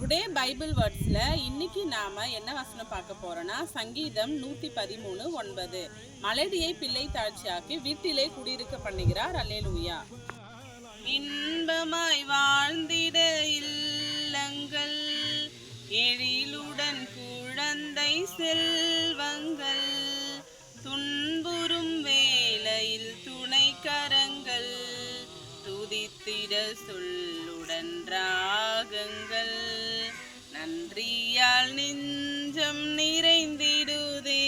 Today Bible வேர்ட்ஸில் இன்னைக்கு நாம என்ன வசனம் பார்க்க போறோம்னா சங்கீதம் நூற்றி பதிமூணு ஒன்பது. மலடியை பிள்ளை தாழ்ச்சியாக்கி வீட்டிலே குடியிருக்க பண்ணுகிறார். அல்லேலூயா. இன்பமாய் வாழ்ந்திட இல்லங்கள் எழிலுடன் குழந்தை செல்வங்கள் துன்புறும் வேளையில் துணைக்கரங்கள் துதித்திட சொல்லுடன் நன்றியால் நெஞ்சம் நிறைந்திடுதே.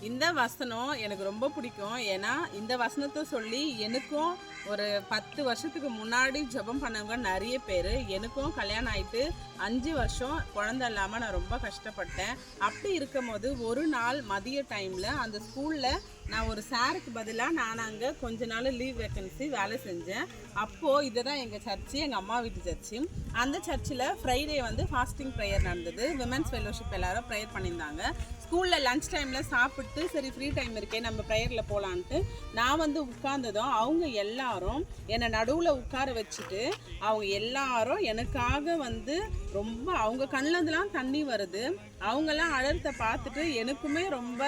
இந்த வசனம் எனக்கு ரொம்ப பிடிக்கும். ஏன்னா இந்த வசனத்தை சொல்லி எனக்கும் ஒரு பத்து வருஷத்துக்கு முன்னாடி ஜெபம் பண்ணவங்க நிறைய பேர். எனக்கும் கல்யாணம் ஆயிட்டு அஞ்சு வருஷம் குழந்த இல்லாமல் நான் ரொம்ப கஷ்டப்பட்டேன். அப்படி இருக்கும் போது ஒரு நாள் மதிய டைமில் அந்த ஸ்கூலில் நான் ஒரு சாருக்கு பதிலாக நான் அங்கே கொஞ்ச நாள் லீவ் வேக்கன்சி வேலை செஞ்சேன். அப்போது இதுதான் எங்கள் சர்ச்சு எங்கள் அம்மா வீட்டு சர்ச்சு அந்த சர்ச்சில் ஃப்ரைடே வந்து ஃபாஸ்டிங் ப்ரேயர் நடந்தது. விமன்ஸ் ஃபெலோஷிப் எல்லாரும் ப்ரேயர் பண்ணியிருந்தாங்க. ஸ்கூலில் லஞ்ச் டைமில் சாப்பிட்டு சரி ஃப்ரீ டைம் இருக்கே நம்ம ப்ரேயரில் போகலான்ட்டு நான் வந்து உட்கார்ந்ததும் அவங்க எல்லா எல்லாரும் என்னை நடுவில் உட்கார வச்சுட்டு அவங்க எல்லாரும் எனக்காக வந்து ரொம்ப அவங்க கண்ணிலந்துலாம் தண்ணி வருது. அவங்கெல்லாம் அழறத பார்த்துட்டு எனக்குமே ரொம்ப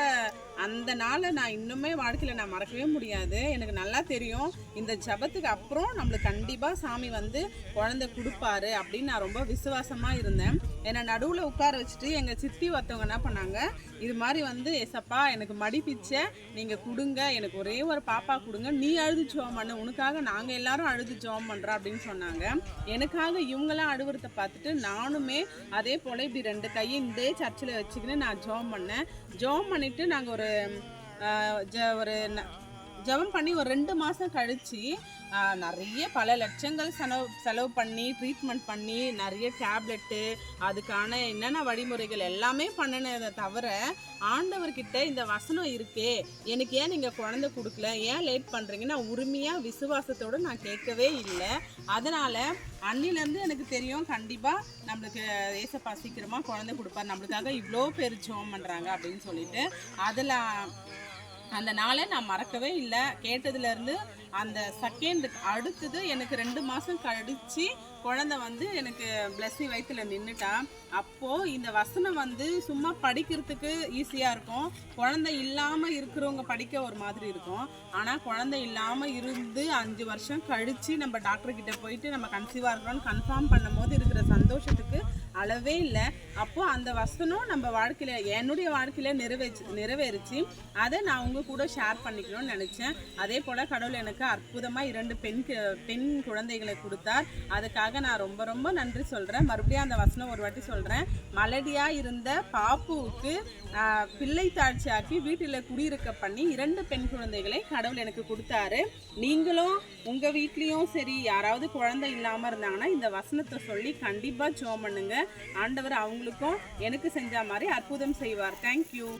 அந்த நாளை நான் இன்னுமே வாழ்க்கையில் நான் மறக்கவே முடியாது. எனக்கு நல்லா தெரியும். இந்த ஜபத்துக்கு அப்புறம் நம்மளுக்கு கண்டிப்பாக சாமி வந்து குழந்தை கொடுப்பாரு அப்படின்னு நான் ரொம்ப விசுவாசமாக இருந்தேன். என்னை நடுவில் உட்கார வச்சுட்டு எங்கள் சித்தி ஒருத்தவங்க என்ன பண்ணாங்க இது மாதிரி வந்து எசப்பா எனக்கு மடிப்பிச்சை நீங்கள் கொடுங்க எனக்கு ஒரே ஒரு பாப்பா கொடுங்க நீ அழுது ஜோம் பண்ணு உனக்காக நாங்கள் எல்லாரும் அழுது ஜோம் பண்ணுறோம் அப்படின்னு சொன்னாங்க. எனக்காக இவங்கெல்லாம் அழுவுறத பார்த்துட்டு நானுமே அதே போல் இப்படி ரெண்டு கையை இந்த சர்ச்சில் வச்சுக்கின்னு நான் ஜோம் பண்ணேன். ஜோம் பண்ணிவிட்டு நாங்கள் ஒரு ஜ ஒரு ஜெபம் பண்ணி ஒரு ரெண்டு மாதம் கழித்து நிறைய பல லட்சங்கள் செலவு செலவு பண்ணி ட்ரீட்மெண்ட் பண்ணி நிறைய டேப்லெட்டு அதுக்கான என்னென்ன வழிமுறைகள் எல்லாமே பண்ணினதை தவிர ஆண்டவர்கிட்ட இந்த வசனம் இருக்கே எனக்கு ஏன் நீங்கள் குழந்தை கொடுக்கல ஏன் லேட் பண்ணுறீங்க நான் உரிமையாக விசுவாசத்தோடு நான் கேட்கவே இல்லை. அதனால் அன்னிலேருந்து எனக்கு தெரியும் கண்டிப்பாக நம்மளுக்கு ஏசப்பா சீக்கிரமாக குழந்தை கொடுப்பார். நம்மளுக்காக இவ்வளோ பேர் ஜோம் பண்ணுறாங்க அப்படின்னு சொல்லிட்டு அதில் அந்த நாளை நான் மறக்கவே இல்லை. கேட்டதுலேருந்து அந்த செகண்ட் அடுத்தது எனக்கு ரெண்டு மாதம் கழித்து குழந்தை வந்து எனக்கு பிளஸ்ஸி வயிற்றுல நின்றுட்டா அப்போது இந்த வசனம் வந்து சும்மா படிக்கிறதுக்கு ஈஸியாக இருக்கும். குழந்தை இல்லாமல் இருக்கிறவங்க படிக்க ஒரு மாதிரி இருக்கும். ஆனால் குழந்தை இல்லாமல் இருந்து அஞ்சு வருஷம் கழித்து நம்ம டாக்டர்கிட்ட போயிட்டு நம்ம கன்சீவாக இருக்கிறோம்னு கன்ஃபார்ம் பண்ணும்போது இருக்கிற சந்தோஷத்துக்கு அளவே இல்லை. அப்போது அந்த வசனம் நம்ம வாழ்க்கையில் என்னுடைய வாழ்க்கையில் நிறைவேச்சு நிறைவேறிச்சு. அதை நான் உங்கள் கூட ஷேர் பண்ணிக்கணும்னு நினச்சேன். அதே போல் கடவுள் எனக்கு அற்புதமாக இரண்டு பெண் பெண் குழந்தைகளை கொடுத்தார். அதுக்காக நான் ரொம்ப ரொம்ப நன்றி சொல்கிறேன் மறுபடியும் அந்த வசனம் ஒரு வாட்டி சொல்கிறேன் மலடியாக இருந்த பாப்புவுக்கு பிள்ளை பிள்ளை ஆக்கி வீட்டில் குடியிருக்க பண்ணி இரண்டு பெண் குழந்தைகளை கடவுள் எனக்கு கொடுத்தாரு. நீங்களும் உங்கள் வீட்லேயும் சரி யாராவது குழந்தை இல்லாமல் இருந்தாங்கன்னா இந்த வசனத்தை சொல்லி கண்டிப்பாக ஜோம் பண்ணுங்க. ஆண்டவர் அவங்களுக்கும் எனக்கு செஞ்ச மாதிரி அற்புதம் செய்வார். தேங்க்யூ